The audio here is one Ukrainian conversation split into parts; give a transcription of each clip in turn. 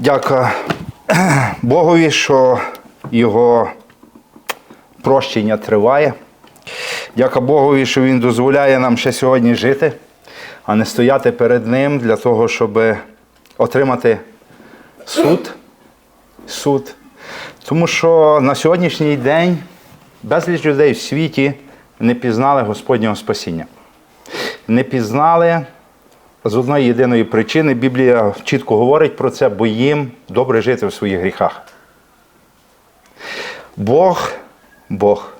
Дяка Богові, що його прощення триває. Дяка Богові, що Він дозволяє нам ще сьогодні жити, а не стояти перед Ним для того, щоб отримати суд. суд. Тому що на сьогоднішній день безліч людей в світі не пізнали Господнього спасіння. Не пізнали з одної єдиної причини. Біблія чітко говорить про це, бо їм добре жити в своїх гріхах. Бог, Бог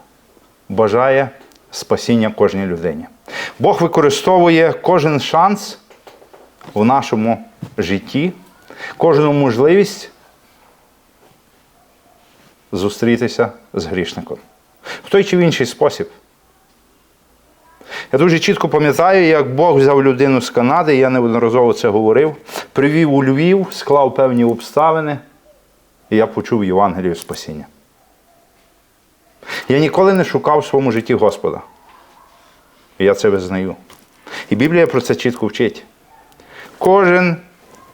бажає спасіння кожній людині. Бог використовує кожен шанс в нашому житті, кожну можливість зустрітися з грішником. В той чи в інший спосіб. Я дуже чітко пам'ятаю, як Бог взяв людину з Канади, я неодноразово це говорив, привів у Львів, склав певні обставини, і я почув Євангелію спасіння. Я ніколи не шукав в своєму житті Господа. І я це визнаю. І Біблія про це чітко вчить. Кожен,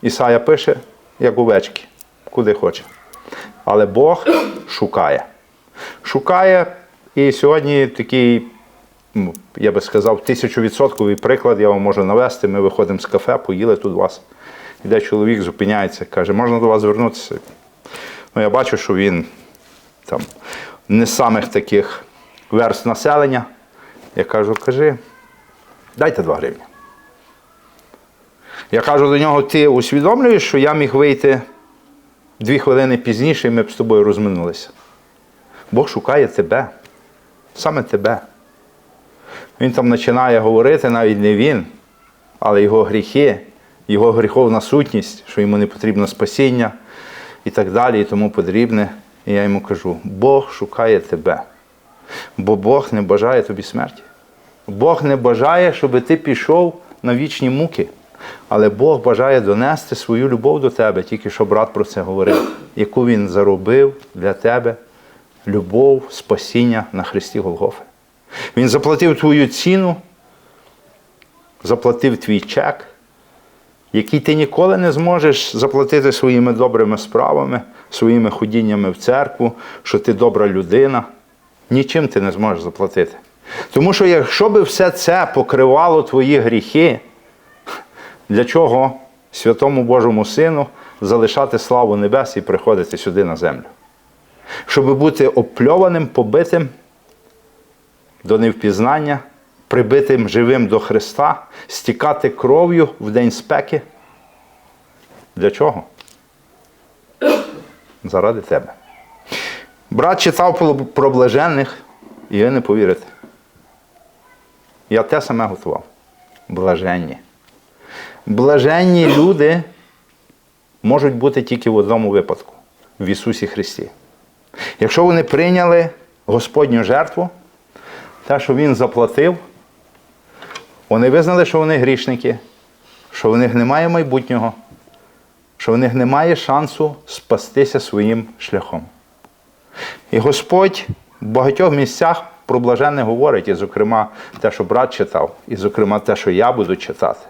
Ісая пише, як овечки, куди хоче. Але Бог шукає. Шукає, і сьогодні такий, я би сказав, тисячовідсотковий приклад я вам можу навести. Ми виходимо з кафе, поїли тут вас. Іде чоловік, зупиняється, каже, можна до вас звернутися? Ну, я бачу, що він там не з самих таких верст населення. Я кажу, кажи, дайте 2 гривні. Я кажу до нього, ти усвідомлюєш, що я міг вийти дві хвилини пізніше, і ми б з тобою розминулися. Бог шукає тебе, саме тебе. Він там починає говорити, навіть не він, але його гріхи, його гріховна сутність, що йому не потрібно спасіння і так далі, і тому потрібне. І я йому кажу: Бог шукає тебе, бо Бог не бажає тобі смерті. Бог не бажає, щоб ти пішов на вічні муки. Але Бог бажає донести свою любов до тебе, тільки що брат про це говорив, яку він заробив для тебе любов, спасіння на Христі Голгофи. Він заплатив твою ціну, заплатив твій чек, який ти ніколи не зможеш заплатити своїми добрими справами, своїми ходіннями в церкву, що ти добра людина. Нічим ти не зможеш заплатити. Тому що якщо би все це покривало твої гріхи, для чого святому Божому Сину залишати славу небес і приходити сюди на землю? Щоб бути опльованим, побитим до невпізнання, прибитим живим до Христа, стікати кров'ю в день спеки. Для чого? Заради тебе. Брат читав про- блаженних, і ви не повірите. Я те саме готував. Блаженні. Блаженні люди можуть бути тільки в одному випадку в Ісусі Христі. Якщо вони прийняли Господню жертву, те, що Він заплатив, вони визнали, що вони грішники, що в них немає майбутнього, що в них немає шансу спастися своїм шляхом. І Господь в багатьох місцях про блаженне говорить, і, зокрема, те, що брат читав, і, зокрема, те, що я буду читати.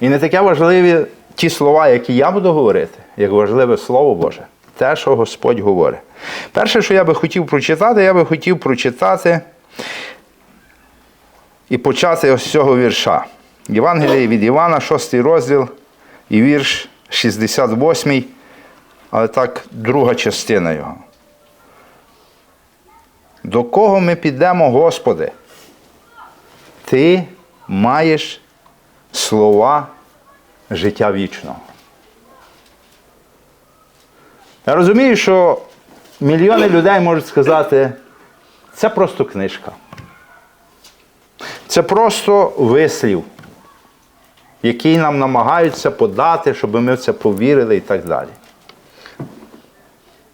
І не таке важливі ті слова, які я буду говорити, як важливе Слово Боже, те, що Господь говорить. Перше, що я би хотів прочитати, я би хотів прочитати і почати ось цього вірша. Євангеліє від Івана, 6 розділ і вірш 68, але так, друга частина його. До кого ми підемо, Господи? Ти маєш слова життя вічного. Я розумію, що мільйони людей можуть сказати, це просто книжка. Це просто вислів, який нам намагаються подати, щоб ми в це повірили і так далі.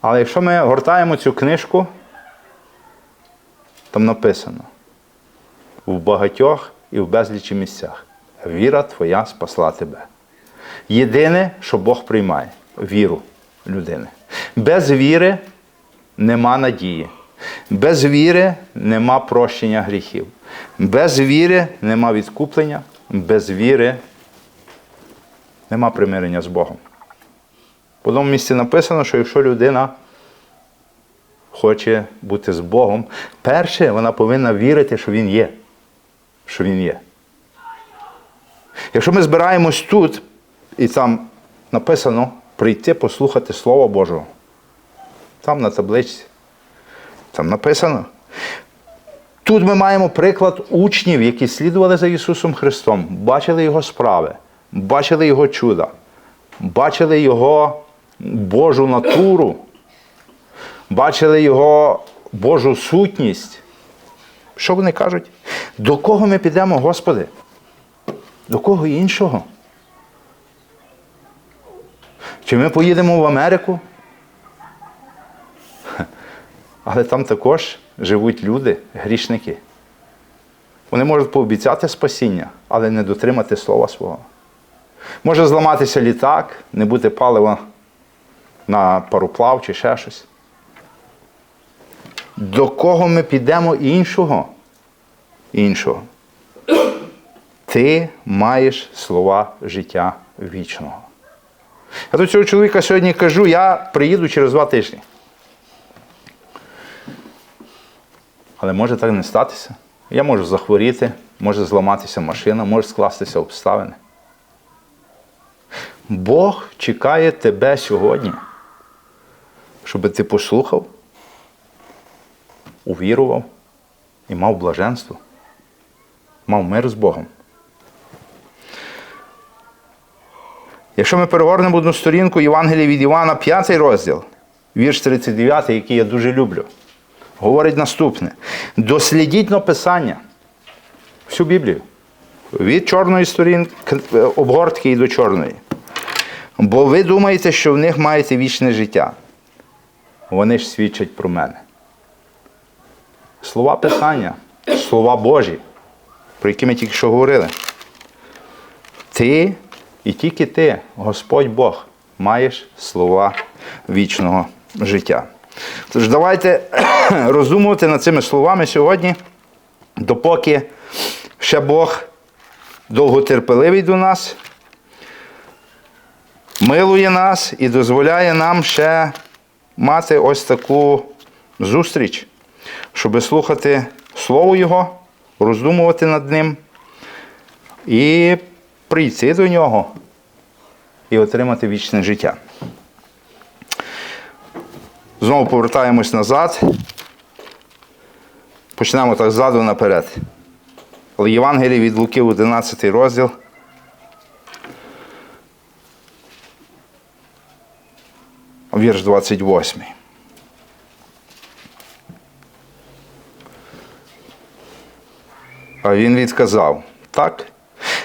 Але якщо ми гортаємо цю книжку, там написано в багатьох і в безлічі місцях. Віра твоя спасла тебе. Єдине, що Бог приймає віру людини. Без віри нема надії. Без віри нема прощення гріхів. Без віри нема відкуплення, без віри нема примирення з Богом. В одному місці написано, що якщо людина хоче бути з Богом, перше вона повинна вірити, що Він є. Що Він є. Якщо ми збираємось тут, і там написано прийти послухати Слова Божого. Там на табличці. Там написано. Тут ми маємо приклад учнів, які слідували за Ісусом Христом, бачили Його справи, бачили Його чуда, бачили Його Божу натуру, бачили Його Божу сутність. Що вони кажуть? До кого ми підемо, Господи? До кого іншого? Чи ми поїдемо в Америку? Але там також живуть люди, грішники. Вони можуть пообіцяти спасіння, але не дотримати слова свого. Може зламатися літак, не бути палива на пароплав чи ще щось. До кого ми підемо іншого? Іншого. Ти маєш слова життя вічного. Я до цього чоловіка сьогодні кажу, я приїду через два тижні. Але може так не статися. Я можу захворіти, може зламатися машина, може скластися обставини. Бог чекає тебе сьогодні, щоб ти послухав, увірував і мав блаженство, мав мир з Богом. Якщо ми перегорнемо одну сторінку Євангелія від Івана, 5 розділ, вірш 39, який я дуже люблю, говорить наступне: дослідіть написання, всю Біблію. Від чорної сторінки обгортки і до чорної. Бо ви думаєте, що в них маєте вічне життя. Вони ж свідчать про мене. Слова Писання, слова Божі, про які ми тільки що говорили. Ти і тільки ти, Господь Бог, маєш слова вічного життя. Тож давайте роздумувати над цими словами сьогодні, допоки ще Бог довготерпеливий до нас, милує нас і дозволяє нам ще мати ось таку зустріч, щоб слухати Слово Його, роздумувати над ним і прийти до нього і отримати вічне життя. Знову повертаємось назад. Почнемо так ззаду наперед. Але Євангеліє від Луки 11 розділ. Вірш 28. А він відказав: так,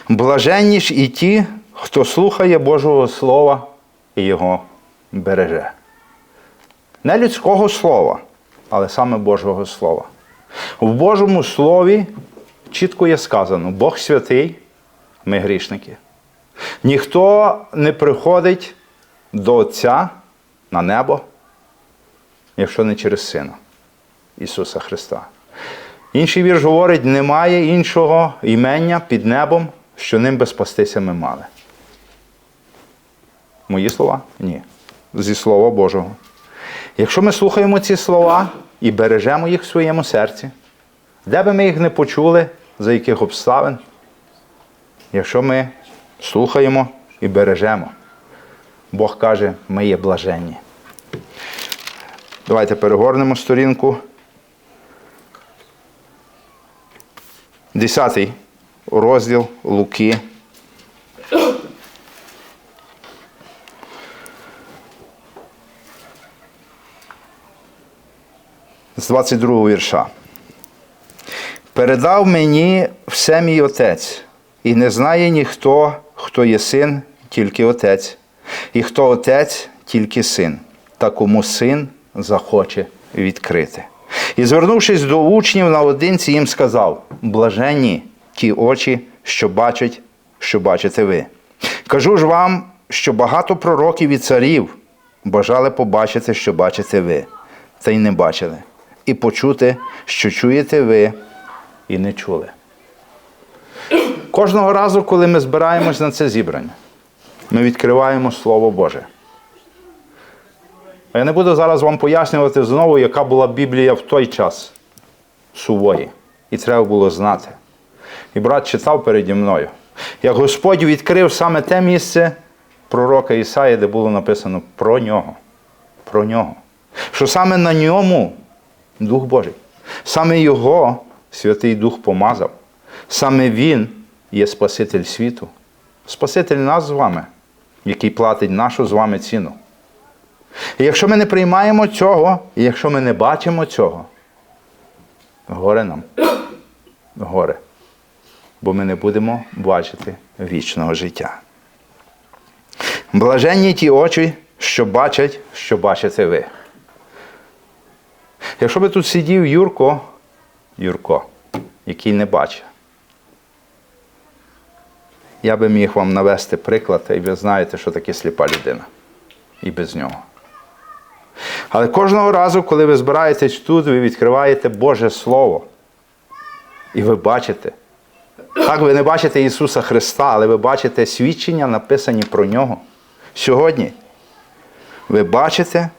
блаженні ж і ті, хто слухає Божого Слова і його береже. Не людського слова, але саме Божого Слова. В Божому Слові чітко є сказано: Бог святий, ми грішники. Ніхто не приходить до Отця на небо, якщо не через Сина Ісуса Христа. Інший вірш говорить, немає іншого імення під небом, що ним би спастися ми мали. Мої слова? Ні. Зі Слова Божого. Якщо ми слухаємо ці слова і бережемо їх в своєму серці, де би ми їх не почули, за яких обставин, якщо ми слухаємо і бережемо, Бог каже, ми є блаженні. Давайте перегорнемо сторінку. Десятий розділ Луки. З 22 вірша. Передав мені все мій отець, і не знає ніхто, хто є син, тільки отець, і хто отець, тільки син, та кому син захоче відкрити. І, звернувшись до учнів наодинці, їм сказав: блаженні ті очі, що бачать, що бачите ви. Кажу ж вам, що багато пророків і царів бажали побачити, що бачите ви, та й не бачили, і почути, що чуєте ви, і не чули. Кожного разу, коли ми збираємось на це зібрання, ми відкриваємо Слово Боже. Я не буду зараз вам пояснювати знову, яка була Біблія в той час сувої. І треба було знати. І брат читав переді мною. Як Господь відкрив саме те місце пророка Ісаї, де було написано про нього. Про нього. Що саме на ньому Дух Божий, саме Його Святий Дух помазав, саме Він є Спаситель світу, Спаситель нас з вами, який платить нашу з вами ціну. І якщо ми не приймаємо цього, і якщо ми не бачимо цього, горе нам. Горе. Бо ми не будемо бачити вічного життя. Блаженні ті очі, що бачать, що бачите ви. Якщо би тут сидів Юрко, Юрко, який не бачить, я би міг вам навести приклад, і ви знаєте, що таке сліпа людина. І без нього. Але кожного разу, коли ви збираєтесь тут, ви відкриваєте Боже Слово. І ви бачите. Так, ви не бачите Ісуса Христа, але ви бачите свідчення, написані про Нього. Сьогодні ви бачите,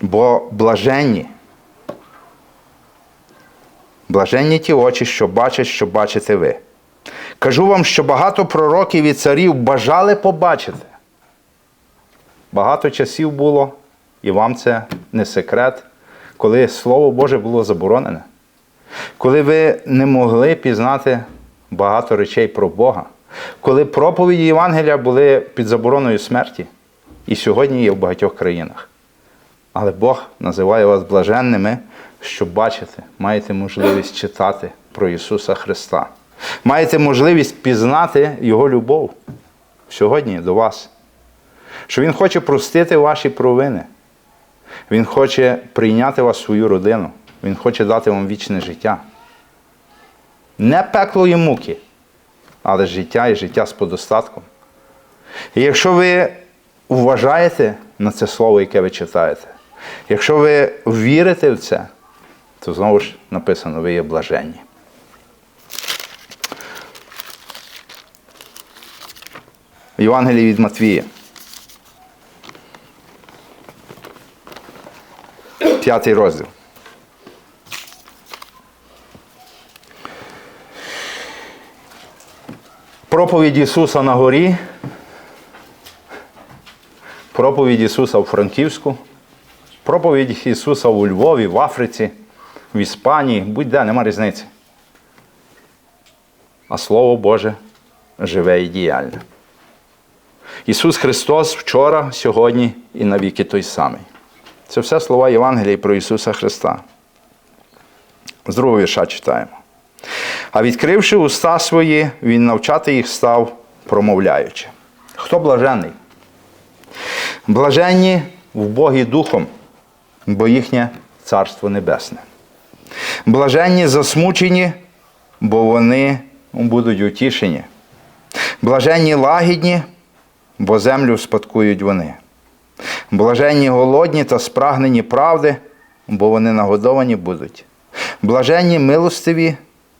бо блаженні. Блаженні ті очі, що бачать, що бачите ви. Кажу вам, що багато пророків і царів бажали побачити. Багато часів було, і вам це не секрет, коли Слово Боже було заборонене. Коли ви не могли пізнати багато речей про Бога, коли проповіді Євангелія були під забороною смерті, і сьогодні є в багатьох країнах. Але Бог називає вас блаженними, щоб бачити, маєте можливість читати про Ісуса Христа. Маєте можливість пізнати Його любов сьогодні до вас. Що Він хоче простити ваші провини. Він хоче прийняти вас в свою родину. Він хоче дати вам вічне життя. Не пекло і муки, але життя і життя з подостатком. І якщо ви вважаєте на це слово, яке ви читаєте, якщо ви вірите в це, то знову ж написано, ви є блаженні. Євангелії від Матвія. П'ятий розділ. Проповідь Ісуса на горі. Проповідь Ісуса в Франківську. Проповідь Ісуса у Львові, в Африці, в Іспанії, будь-де, нема різниці. А Слово Боже живе і діяльне. Ісус Христос вчора, сьогодні і навіки той самий. Це все слова Євангелії про Ісуса Христа. З другого вірша читаємо. А відкривши уста свої, Він навчати їх став, промовляючи. Хто блажений? Блаженні в Богі Духом, бо їхнє Царство Небесне. Блаженні засмучені, бо вони будуть утішені. Блаженні лагідні, бо землю спадкують вони. Блаженні голодні та спрагнені правди, бо вони нагодовані будуть. Блаженні милостиві,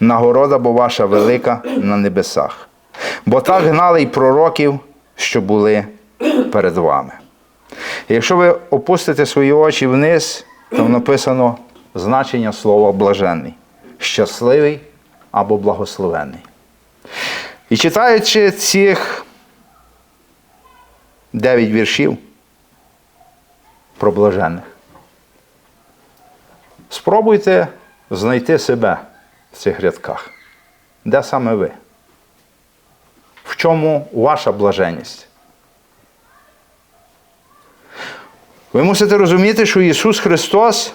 Нагорода бо ваша велика на небесах. Бо так гнали й пророків, що були перед вами. Якщо ви опустите свої очі вниз, там написано значення слова блаженний, щасливий або благословений. І читаючи цих дев'ять віршів про блажених, спробуйте знайти себе в цих рядках. Де саме ви? В чому ваша блаженність? Ви мусите розуміти, що Ісус Христос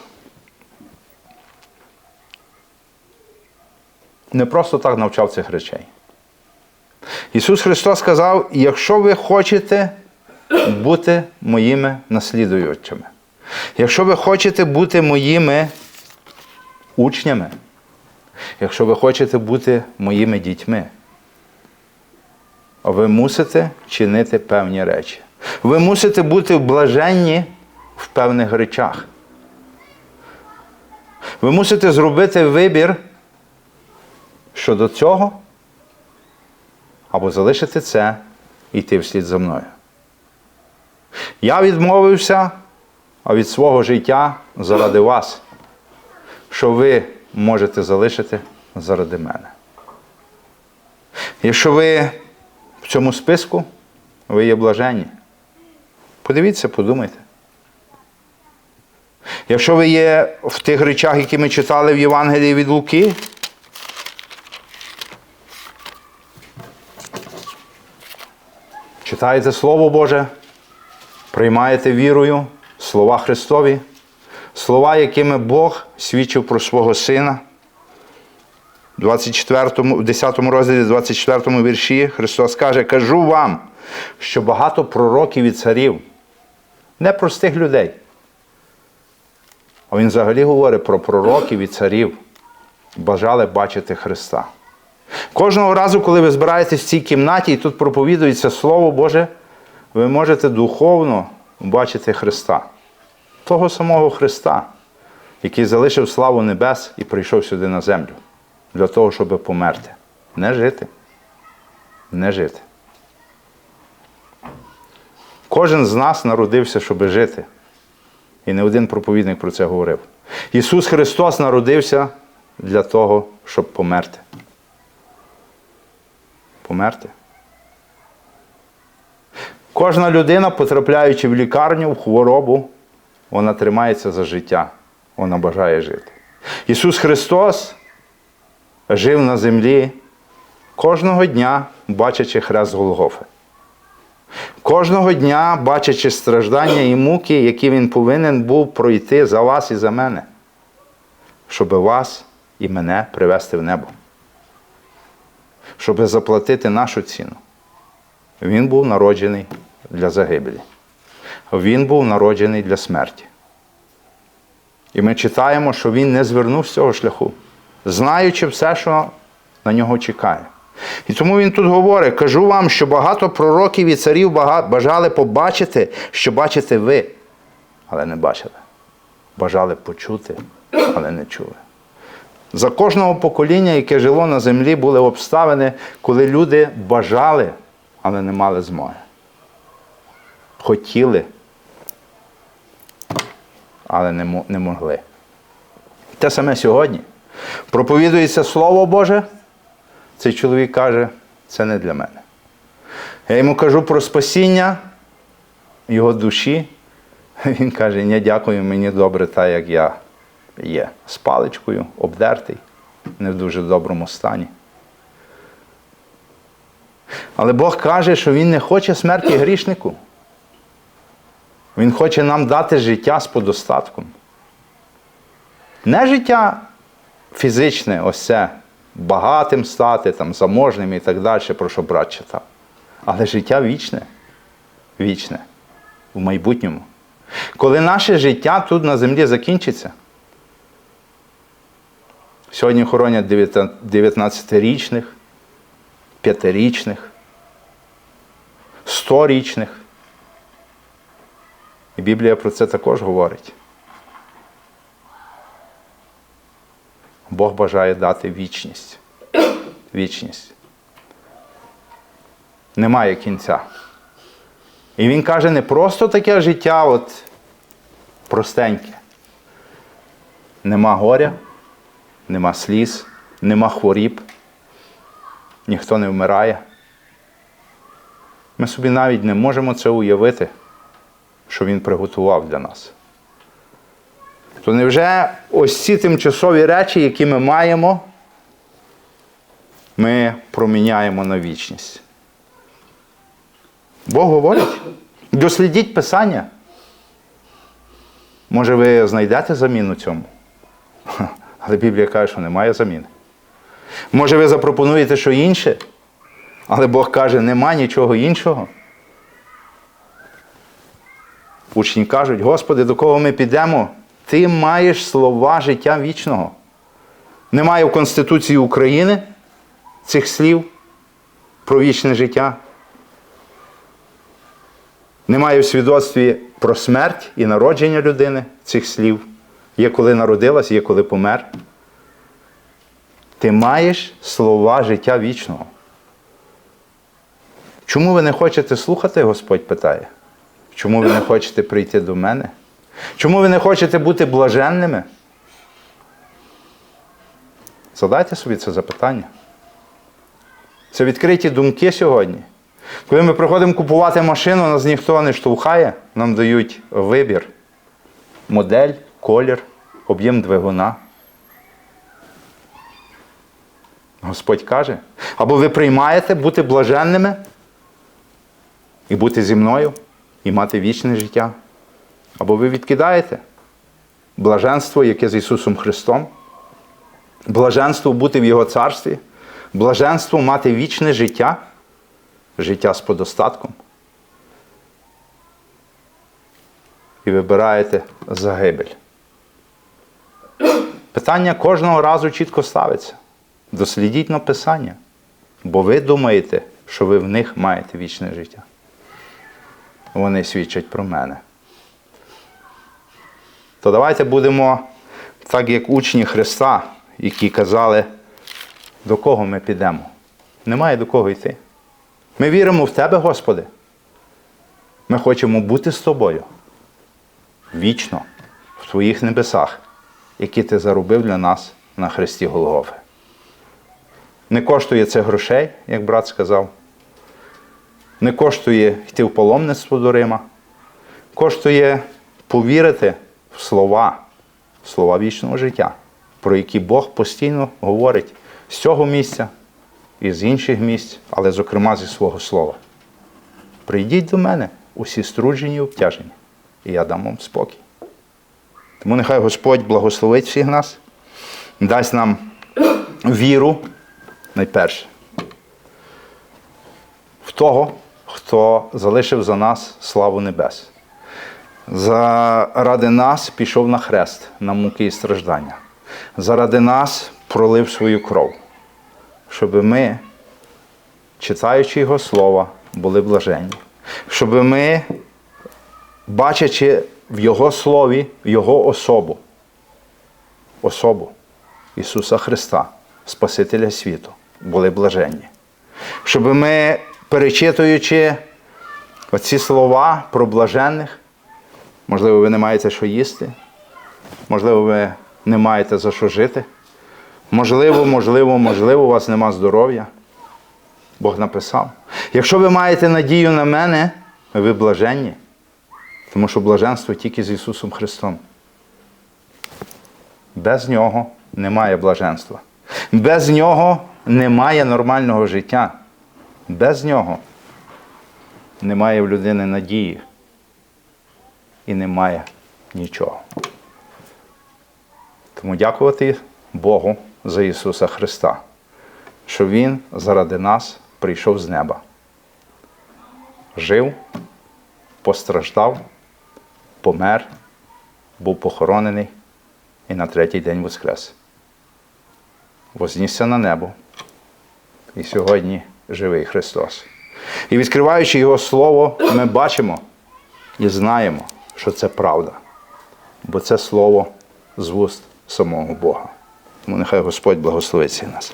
не просто так навчав цих речей. Ісус Христос сказав: якщо ви хочете бути моїми наслідуючими, Якщо ви хочете бути моїми учнями, якщо ви хочете бути моїми дітьми, ви мусите чинити певні речі. Ви мусите бути блаженні в певних речах. Ви мусите зробити вибір щодо цього, або залишити це і йти вслід за мною. Я відмовився від свого життя заради вас, що ви можете залишити заради мене. Якщо ви в цьому списку, ви є блаженні. Подивіться, подумайте. Якщо ви є в тих речах, які ми читали в Євангелії від Луки, читаєте Слово Боже, приймаєте вірою слова Христові, слова, якими Бог свідчив про свого Сина. 24, в 10 розділі, 24 вірші Христос каже, кажу вам, що багато пророків і царів, не простих людей. А він взагалі говорить про пророків і царів, бажали бачити Христа. Кожного разу, коли ви збираєтесь в цій кімнаті і тут проповідується Слово Боже, ви можете духовно бачити Христа. Того самого Христа, який залишив славу небес і прийшов сюди на землю для того, щоб померти. Не жити. Не жити. Кожен з нас народився, щоб жити. І не один проповідник про це говорив. Ісус Христос народився для того, щоб померти. Померти. Кожна людина, потрапляючи в лікарню, в хворобу, вона тримається за життя. Вона бажає жити. Ісус Христос жив на землі кожного дня, бачачи хрест Голгофи. Кожного дня, бачачи страждання і муки, які він повинен був пройти за вас і за мене, щоб вас і мене привести в небо. Щоб заплатити нашу ціну. Він був народжений для загибелі. Він був народжений для смерті. І ми читаємо, що він не звернув з цього шляху, знаючи все, що на нього чекає. І тому він тут говорить: кажу вам, що багато пророків і царів бажали побачити, що бачите ви, але не бачили. Бажали почути, але не чули. За кожного покоління, яке жило на землі, були обставини, коли люди бажали, але не мали змоги. Хотіли, але не могли. Те саме сьогодні. Проповідується Слово Боже. Цей чоловік каже, це не для мене. Я йому кажу про спасіння його душі. Він каже, не дякую, мені добре, так, як я є. З паличкою, обдертий, не в дуже доброму стані. Але Бог каже, що Він не хоче смерті грішнику. Він хоче нам дати життя з подостатком. Не життя фізичне, ось це багатим стати, там, заможним і так далі, про що брат читав. Але життя вічне, вічне, в майбутньому. Коли наше життя тут на землі закінчиться, сьогодні хоронять 19-річних, 5-річних, 100-річних. І Біблія про це також говорить. Бог бажає дати вічність. Вічність. Немає кінця. І він каже, не просто таке життя, от простеньке. Нема горя, нема сліз, нема хворіб, ніхто не вмирає. Ми собі навіть не можемо це уявити, що він приготував для нас то невже ось ці тимчасові речі, які ми маємо, ми проміняємо на вічність? Бог говорить, дослідіть Писання. Може, ви знайдете заміну цьому? Але Біблія каже, що немає заміни. Може, ви запропонуєте що інше, але Бог каже, нема нічого іншого. Учні кажуть, Господи, до кого ми підемо? Ти маєш слова життя вічного. Немає в Конституції України цих слів про вічне життя. Немає в свідоцтві про смерть і народження людини цих слів. Є коли народилась, є коли помер. Ти маєш слова життя вічного. Чому ви не хочете слухати, Господь питає? Чому ви не хочете прийти до мене? Чому ви не хочете бути блаженними? Задайте собі це запитання. Це відкриті думки сьогодні. Коли ми приходимо купувати машину, нас ніхто не штовхає, нам дають вибір, модель, колір, об'єм двигуна. Господь каже, або ви приймаєте бути блаженними і бути зі мною, і мати вічне життя, або ви відкидаєте блаженство, яке з Ісусом Христом, блаженство бути в Його царстві, блаженство мати вічне життя, життя з подостатком. І вибираєте загибель. Питання кожного разу чітко ставиться. Дослідіть на Писання, бо ви думаєте, що ви в них маєте вічне життя. Вони свідчать про мене. То давайте будемо так, як учні Христа, які казали, до кого ми підемо. Немає до кого йти. Ми віримо в Тебе, Господи. Ми хочемо бути з тобою вічно в Твоїх небесах, які Ти заробив для нас на Христі Голгофи. Не коштує це грошей, як брат сказав. Не коштує йти в паломництво до Рима. Коштує повірити в слова, в слова вічного життя, про які Бог постійно говорить з цього місця і з інших місць, але, зокрема, зі свого слова. Прийдіть до мене, усі струджені і обтяжені, і я дам вам спокій. Тому нехай Господь благословить всіх нас, дасть нам віру найперше в того, хто залишив за нас славу небес. Заради нас пішов на хрест на муки і страждання. Заради нас пролив свою кров, щоб ми, читаючи Його Слова, були блаженні. Щоб ми, бачачи в Його Слові Його особу, особу Ісуса Христа, Спасителя світу, були блаженні. Щоб ми, перечитуючи оці слова про блаженних, можливо, ви не маєте що їсти, можливо, ви не маєте за що жити. Можливо, можливо, можливо, у вас нема здоров'я. Бог написав. Якщо ви маєте надію на мене, ви блаженні, тому що блаженство тільки з Ісусом Христом. Без Нього немає блаженства. Без Нього немає нормального життя. Без Нього немає в людини надії. І немає нічого. Тому дякувати Богу за Ісуса Христа, що Він заради нас прийшов з неба. Жив, постраждав, помер, був похоронений і на третій день воскрес. Вознісся на небо. І сьогодні живий Христос. І відкриваючи Його Слово, ми бачимо і знаємо, що це правда. Бо це Слово з вуст самого Бога. Тому нехай Господь благословить нас.